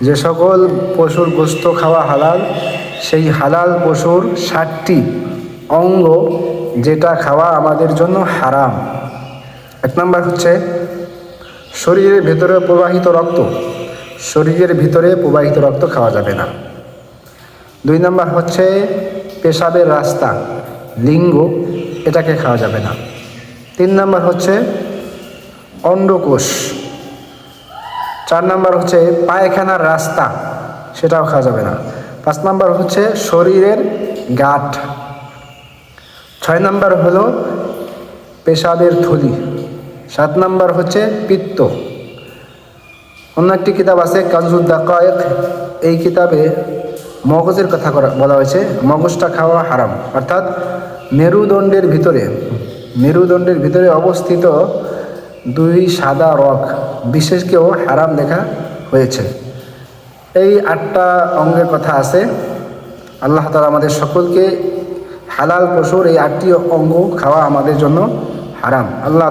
যে সকল পশুর গোস্ত খাওয়া হালাল, সেই হালাল পশুর ষাটটি অঙ্গ যেটা খাওয়া আমাদের জন্য হারাম। এক নম্বর হচ্ছে শরীরের ভেতরে প্রবাহিত রক্ত। শরীরের ভিতরে প্রবাহিত রক্ত খাওয়া যাবে না। দুই নম্বর হচ্ছে পেশাবের রাস্তা, লিঙ্গ, এটাকে খাওয়া যাবে না। তিন নম্বর হচ্ছে অন্ডকোষ। চার নম্বর হচ্ছে পায়খানার রাস্তা, সেটাও খাওয়া যাবে না। পাঁচ নম্বর হচ্ছে শরীরের গাঠ। ছয় নম্বর হলো পেশাবের থলি সাত নম্বর হচ্ছে পিত্ত। অন্য একটি কিতাব আছে কাজুদ্দা কয়েক এই কিতাবে মগজের কথা করা, বলা হয়েছে, মগজটা খাওয়া হারাম। অর্থাৎ মেরুদণ্ডের ভিতরে মেরুদণ্ডের ভিতরে অবস্থিত দুই সাদা রক বিশেষকেও হারাম লেখা হয়েছে। এই আটটা অঙ্গের কথা আছে। আল্লাহ তালা আমাদের সকলকে হালাল পশুর এই আটটি অঙ্গ খাওয়া আমাদের জন্য হারাম। আল্লাহ